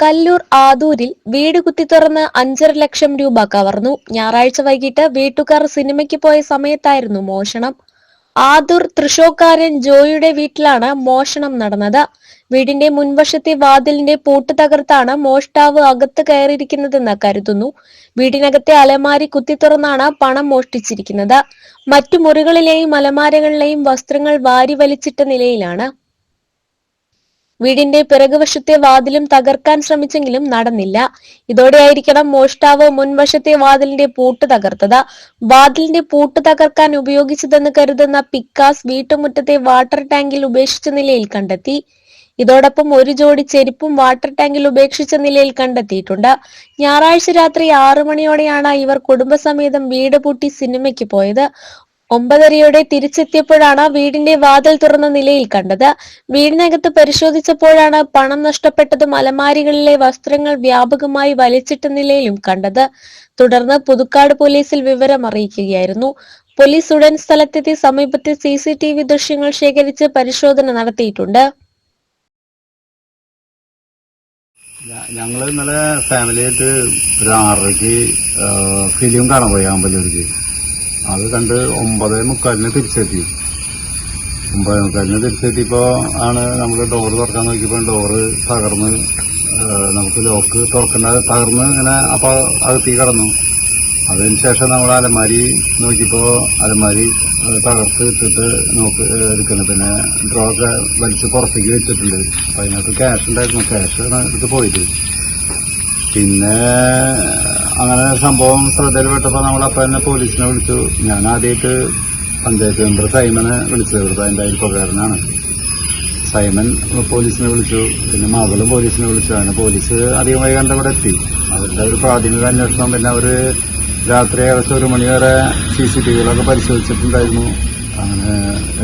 കല്ലൂർ ആദൂരിൽ വീട് കുത്തിത്തുറന്ന് അഞ്ചര ലക്ഷം രൂപ കവർന്നു. ഞായറാഴ്ച വൈകിട്ട് വീട്ടുകാർ സിനിമയ്ക്ക് പോയ സമയത്തായിരുന്നു മോഷണം. ആദൂർ തൃശോക്കാരൻ ജോയിയുടെ വീട്ടിലാണ് മോഷണം നടന്നത്. വീടിന്റെ മുൻവശത്തെ വാതിലിന്റെ പൂട്ട് തകർത്താണ് മോഷ്ടാവ് അകത്ത് കയറിയിരിക്കുന്നതെന്ന് കരുതുന്നു. വീടിനകത്തെ അലമാരി കുത്തി തുറന്നാണ് പണം മോഷ്ടിച്ചിരിക്കുന്നത്. മറ്റു മുറികളിലെയും അലമാരകളിലെയും വസ്ത്രങ്ങൾ വാരി വലിച്ചിട്ട നിലയിലാണ്. വീടിന്റെ പിറകുവശത്തെ വാതിലും തകർക്കാൻ ശ്രമിച്ചെങ്കിലും നടന്നില്ല. ഇതോടെയായിരിക്കണം മോഷ്ടാവ് മുൻവശത്തെ വാതിലിന്റെ പൂട്ട് തകർത്തത്. വാതിലിന്റെ പൂട്ട് തകർക്കാൻ ഉപയോഗിച്ചതെന്ന് കരുതുന്ന പിക്കാസ് വീട്ടുമുറ്റത്തെ വാട്ടർ ടാങ്കിൽ ഉപേക്ഷിച്ച നിലയിൽ കണ്ടെത്തി. ഇതോടൊപ്പം ഒരു ജോഡി ചെരുപ്പും വാട്ടർ ടാങ്കിൽ ഉപേക്ഷിച്ച നിലയിൽ കണ്ടെത്തിയിട്ടുണ്ട്. ഞായറാഴ്ച രാത്രി ആറു മണിയോടെയാണ് ഇവർ കുടുംബസമേതം വീട് പൂട്ടി സിനിമയ്ക്ക് പോയത്. ഒമ്പതരയോടെ തിരിച്ചെത്തിയപ്പോഴാണ് വീടിന്റെ വാതിൽ തുറന്ന നിലയിൽ കണ്ടത്. വീടിനകത്ത് പരിശോധിച്ചപ്പോഴാണ് പണം നഷ്ടപ്പെട്ടതും അലമാരികളിലെ വസ്ത്രങ്ങൾ വ്യാപകമായി വലിച്ചിട്ട നിലയിലും കണ്ടത്. തുടർന്ന് പുതുക്കാട് പോലീസിൽ വിവരം അറിയിക്കുകയായിരുന്നു. പോലീസ് ഉടൻ സ്ഥലത്തെത്തി സമീപത്തെ സി സി ടി വി ദൃശ്യങ്ങൾ ശേഖരിച്ച് പരിശോധന നടത്തിയിട്ടുണ്ട്. ഞങ്ങൾ ഇന്നലെ ഫാമിലിയായിട്ട് ഒരു ആറരയ്ക്ക് ഫിലിം കാണാൻ പോയി അമ്പലൂർക്ക് അത് കണ്ട് ഒമ്പത് മുക്കാലിന് തിരിച്ചെത്തി. ഒമ്പത് മുക്കാലിന് തിരിച്ചെത്തിയപ്പോൾ ആണ് നമ്മൾ ഡോർ തുറക്കാൻ നോക്കിയപ്പോൾ ഡോറ് തകർന്ന് നമുക്ക് ലോക്ക് തുറക്കേണ്ട തകർന്ന് ഇങ്ങനെ അപ്പോൾ അകത്തി കടന്നു. അതിന് ശേഷം നമ്മൾ അലമാരി നോക്കിയപ്പോൾ അലമാരി തകർത്ത് ഇട്ടിട്ട് നോക്ക് എടുക്കുന്നത് പിന്നെ ഡ്രോ ഒക്കെ വലിച്ച് പുറത്തേക്ക് വെച്ചിട്ടുണ്ട്. അപ്പം അതിനകത്ത് ക്യാഷ് ഉണ്ടായിരുന്നു. ക്യാഷ് എടുത്ത് പോയിട്ട് പിന്നെ അങ്ങനെ സംഭവം ശ്രദ്ധയിൽപ്പെട്ടപ്പോൾ നമ്മൾ അപ്പം തന്നെ പോലീസിനെ വിളിച്ചു. ഞാൻ ആദ്യമായിട്ട് പഞ്ചായത്ത് മെമ്പർ സൈമനെ വിളിച്ചത്. ഇവിടുത്തെ അതിന്റെ അയൽപ്പക്കാരനാണ് സൈമൻ പോലീസിനെ വിളിച്ചു. പിന്നെ മകളും പോലീസിനെ വിളിച്ചു. അങ്ങനെ പോലീസ് അധികം വൈകാണ്ട് ഇവിടെ എത്തി. അവരുടെ ഒരു പ്രാഥമിക അന്വേഷണം. പിന്നെ അവർ രാത്രി ഏകദേശം ഒരു മണി വരെ സി സി ടി വികളൊക്കെ പരിശോധിച്ചിട്ടുണ്ടായിരുന്നു. അങ്ങനെ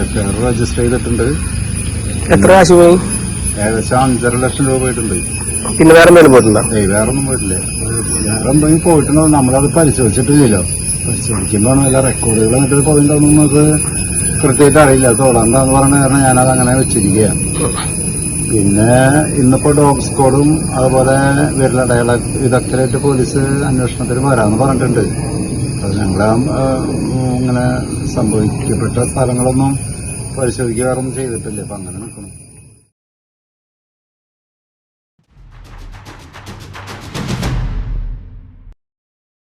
എഫ് ഐ ആർ രജിസ്റ്റർ ചെയ്തിട്ടുണ്ട്. എത്ര കാശ് പോയി? ഏകദേശം അഞ്ചര ലക്ഷം രൂപ പോയിട്ടുണ്ട്. പിന്നെ വേറെ എന്തെങ്കിലും പോയിട്ടുണ്ടോ വേറെ ഒന്നും പോയിട്ടില്ല. വേറെ എന്തെങ്കിലും പോയിട്ടുണ്ടോ? നമ്മളത് പരിശോധിച്ചിട്ടില്ലല്ലോ. പരിശോധിക്കുമ്പോൾ എല്ലാ റെക്കോർഡുകൾ എന്നിട്ട് പോയിട്ടുണ്ടോ നമുക്ക് കൃത്യമായിട്ട് അറിയില്ല. തൊടണ്ടാന്ന് പറഞ്ഞ കാരണം ഞാനത് അങ്ങനെ വെച്ചിരിക്കുകയാണ്. പിന്നെ ഇന്നിപ്പോ ഡോഗ് സ്കോഡും അതുപോലെ വിരലടയാള വിദഗ്ധരായിട്ട് പോലീസ് അന്വേഷണത്തിന് വരാമെന്ന് പറഞ്ഞിട്ടുണ്ട്. അത് ഞങ്ങളാ ഇങ്ങനെ സംഭവിക്കപ്പെട്ട സ്ഥലങ്ങളൊന്നും ഒന്നും ചെയ്തിട്ടില്ല. അപ്പൊ അങ്ങനെ നിൽക്കുന്നു